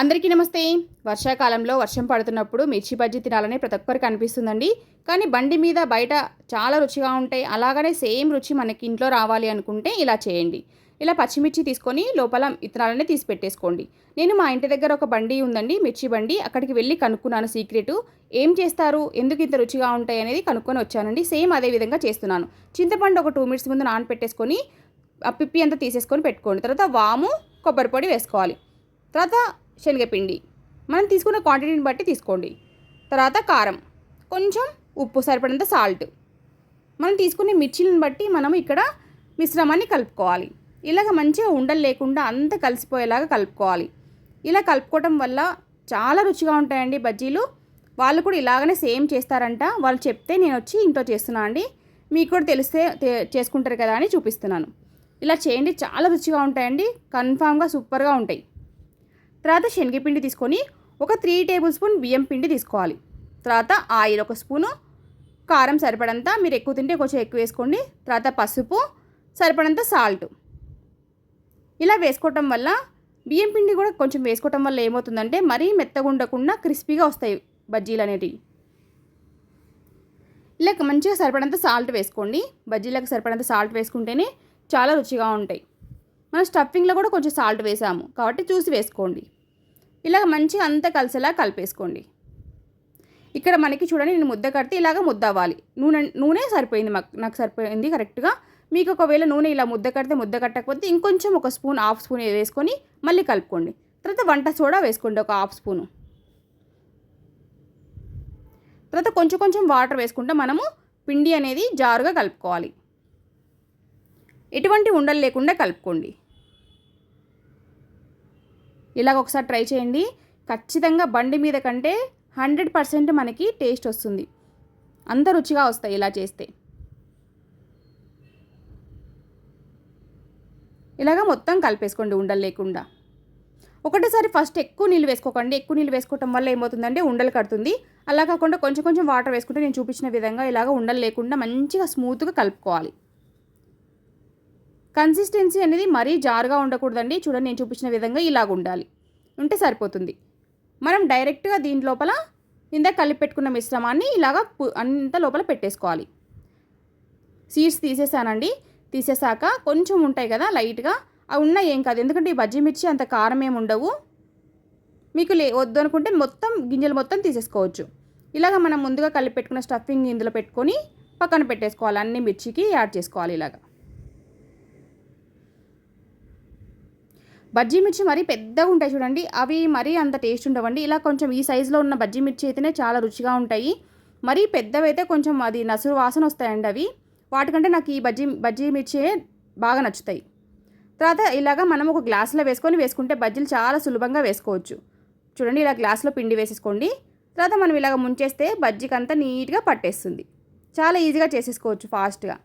అందరికీ నమస్తే. వర్షాకాలంలో వర్షం పడుతున్నప్పుడు మిర్చి బజ్జీ తినాలని ప్రతి ఒక్కరికి అనిపిస్తుందండి. కానీ బండి మీద బయట చాలా రుచిగా ఉంటాయి. అలాగనే సేమ్ రుచి మనకి ఇంట్లో రావాలి అనుకుంటే ఇలా చేయండి. ఇలా పచ్చిమిర్చి తీసుకొని లోపల ఇత్తనాలనే తీసి పెట్టేసుకోండి. నేను మా ఇంటి దగ్గర ఒక బండి ఉందండి మిర్చి బండి. అక్కడికి వెళ్ళి కనుక్కున్నాను సీక్రెట్. ఏం చేస్తారు? ఎందుకు ఇంత రుచిగా ఉంటాయి అనేది కనుక్కొని వచ్చానండి. సేమ్ అదే విధంగా చేస్తున్నాను. చింతపండు ఒక టూ మినిట్స్ ముందు నానపెట్టేసుకొని ఆ పిప్పి అంతా తీసేసుకొని పెట్టుకోండి. తర్వాత వాము కొబ్బరి పొడి వేసుకోవాలి. తర్వాత శనగపిండి. మనం తీసుకున్న క్వాంటిటీని బట్టి తీసుకోండి. తర్వాత కారం. కొంచెం ఉప్పు సరిపడంత సాల్ట్ మనం తీసుకునే మిర్చిలను బట్టి మనం ఇక్కడ మిశ్రమాన్ని కలుపుకోవాలి. ఇలాగ మంచిగా ఉండలు లేకుండా అంత కలిసిపోయేలాగా కలుపుకోవాలి. ఇలా కలుపుకోవటం వల్ల చాలా రుచిగా ఉంటాయండి బజ్జీలు. వాళ్ళు కూడా ఇలాగనే సేమ్ చేస్తారంట. వాళ్ళు చెప్తే నేను వచ్చి ఇంట్లో చేస్తున్నా అండి. మీకు కూడా తెలిస్తే చేసుకుంటారు కదా అని చూపిస్తున్నాను. ఇలా చేయండి. చాలా రుచిగా ఉంటాయండి. కన్ఫామ్గా సూపర్గా ఉంటాయి. తర్వాత శనగపిండి తీసుకొని ఒక త్రీ టేబుల్ స్పూన్ బియ్యం పిండి తీసుకోవాలి. తర్వాత ఆయిల్ ఒక స్పూను. కారం సరిపడంత మీరు ఎక్కువ తింటే కొంచెం ఎక్కువ వేసుకోండి. తర్వాత పసుపు సరిపడంత సాల్ట్ ఇలా వేసుకోవటం వల్ల బియ్యం పిండి కూడా కొంచెం వేసుకోవటం వల్ల ఏమవుతుందంటే మరీ మెత్తగా ఉండకుండా క్రిస్పీగా వస్తాయి బజ్జీలు అనేటివి. ఇలా మంచిగా సరిపడంత సాల్ట్ వేసుకోండి. బజ్జీలకు సరిపడంత సాల్ట్ వేసుకుంటేనే చాలా రుచిగా ఉంటాయి. మనం స్టఫింగ్లో కూడా కొంచెం సాల్ట్ వేసాము. కాబట్టి చూసి వేసుకోండి. ఇలాగ మంచిగా అంతా కలిసేలా కలిపేసుకోండి. ఇక్కడ మనకి చూడండి నేను ముద్ద కడితే ఇలాగ ముద్ద అవ్వాలి. నూనె నూనె సరిపోయింది మాకు నాకు సరిపోయింది కరెక్ట్గా. మీకు ఒకవేళ నూనె ఇలా ముద్ద కడితే ముద్ద కట్టకపోతే ఇంకొంచెం ఒక స్పూన్ హాఫ్ స్పూన్ వేసుకొని మళ్ళీ కలుపుకోండి. తర్వాత వంట సోడా వేసుకోండి ఒక హాఫ్ స్పూను. తర్వాత కొంచెం కొంచెం వాటర్ వేసుకుంటే మనము పిండి అనేది జారుగా కలుపుకోవాలి. ఎటువంటి ఉండలు లేకుండా కలుపుకోండి. ఇలాగ ఒకసారి ట్రై చేయండి. ఖచ్చితంగా బండి మీద కంటే హండ్రెడ్ పర్సెంట్ మనకి టేస్ట్ వస్తుంది. అంత రుచిగా వస్తాయి ఇలా చేస్తే. ఇలాగ మొత్తం కలిపేసుకోండి ఉండలు లేకుండా. ఒకటేసారి ఫస్ట్ ఎక్కువ నీళ్ళు వేసుకోకండి. ఎక్కువ నీళ్ళు వేసుకోవటం వల్ల ఏమవుతుందంటే ఉండలు కడుతుంది. అలా కాకుండా కొంచెం కొంచెం వాటర్ వేసుకుంటే నేను చూపించిన విధంగా ఇలాగ ఉండలు లేకుండా మంచిగా స్మూత్గా కలుపుకోవాలి. కన్సిస్టెన్సీ అనేది మరీ జారుగా ఉండకూడదండి. చూడండి నేను చూపించిన విధంగా ఇలాగ ఉండాలి. ఉంటే సరిపోతుంది. మనం డైరెక్ట్గా దీని లోపల ఇందాక కలిపి పెట్టుకున్న మిశ్రమాన్ని ఇలాగ అంత లోపల పెట్టేసుకోవాలి. సీడ్స్ తీసేసానండి. తీసేసాక కొంచెం ఉంటాయి కదా లైట్గా. అవి ఉన్నా ఏం కాదు. ఎందుకంటే ఈ బజ్జీ మిర్చి అంత కారం ఏమి ఉండవు. మీకు లే వద్దు అనుకుంటే మొత్తం గింజలు మొత్తం తీసేసుకోవచ్చు. ఇలాగ మనం ముందుగా కలిపి పెట్టుకున్న స్టఫింగ్ ఇందులో పెట్టుకొని పక్కన పెట్టేసుకోవాలి. అన్ని మిర్చికి యాడ్ చేసుకోవాలి ఇలాగా. బజ్జీ మిర్చి మరీ పెద్దగా ఉంటాయి చూడండి. అవి మరీ అంత టేస్ట్ ఉండవండి. ఇలా కొంచెం ఈ సైజులో ఉన్న బజ్జీ మిర్చి అయితేనే చాలా రుచిగా ఉంటాయి. మరీ పెద్దవైతే కొంచెం అది నసురు వాసన వస్తాయండి అవి. వాటికంటే నాకు ఈ బజ్జీ బజ్జీ మిర్చి బాగా నచ్చుతాయి. తర్వాత ఇలాగ మనం ఒక గ్లాసులో వేసుకొని వేసుకుంటే బజ్జీలు చాలా సులభంగా వేసుకోవచ్చు. చూడండి ఇలా గ్లాసులో పిండి వేసేసుకోండి. తర్వాత మనం ఇలాగ ముంచేస్తే బజ్జీకి అంతా నీట్గా పట్టేస్తుంది. చాలా ఈజీగా చేసేసుకోవచ్చు ఫాస్ట్గా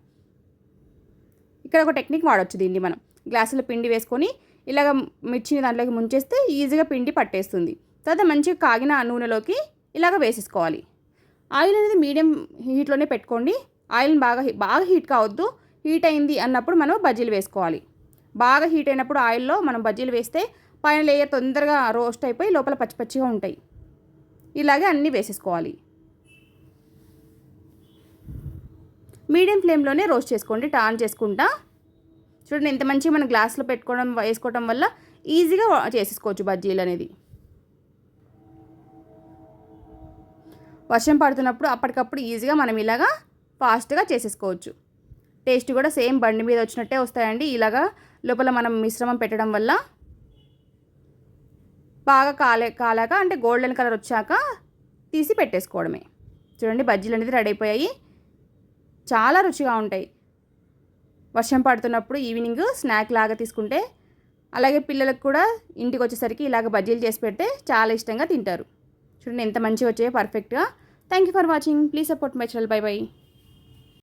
ఇక్కడ ఒక టెక్నిక్ వాడవచ్చు దీన్ని మనం. గ్లాసులో పిండి వేసుకొని ఇలాగ మిర్చిని దాంట్లోకి ముంచేస్తే ఈజీగా పిండి పట్టేస్తుంది. తర్వాత మంచిగా కాగిన ఆ నూనెలోకి ఇలాగ వేసేసుకోవాలి. ఆయిల్ అనేది మీడియం హీట్లోనే పెట్టుకోండి. ఆయిల్ బాగా హీ- బాగా హీట్ కావద్దు. హీట్ అయింది అన్నప్పుడు మనం బజ్జీలు వేసుకోవాలి. బాగా హీట్ అయినప్పుడు ఆయిల్లో మనం బజ్జీలు వేస్తే పైన లేయర్ తొందరగా రోస్ట్ అయిపోయి లోపల పచ్చి పచ్చిగా ఉంటాయి. ఇలాగే అన్నీ వేసేసుకోవాలి. మీడియం ఫ్లేమ్లోనే రోస్ట్ చేసుకోండి. టాన్ చేసుకుంటా చూడండి ఎంత మంచిగా మనం గ్లాస్లో పెట్టుకోవడం వేసుకోవడం వల్ల ఈజీగా చేసేసుకోవచ్చు బజ్జీలు అనేది. వర్షం పడుతున్నప్పుడు అప్పటికప్పుడు ఈజీగా మనం ఇలాగా ఫాస్ట్గా చేసేసుకోవచ్చు. టేస్ట్ కూడా సేమ్ బండి మీద వచ్చినట్టే వస్తాయండి. ఇలాగా లోపల మనం మిశ్రమం పెట్టడం వల్ల బాగా కాలే కాలాక అంటే గోల్డెన్ కలర్ వచ్చాక తీసి పెట్టేసుకోవడమే. చూడండి బజ్జీలు అనేది రెడీ అయిపోయాయి. చాలా రుచిగా ఉంటాయి. వర్షం పడుతున్నప్పుడు ఈవినింగ్ స్నాక్ లాగా తీసుకుంటే అలాగే పిల్లలకు కూడా ఇంటికి వచ్చేసరికి ఇలాగ బజ్జీలు చేసి పెడితే చాలా ఇష్టంగా తింటారు. చూడండి ఎంత మంచిగా వచ్చాయో పర్ఫెక్ట్గా thank you for watching please support my channel bye bye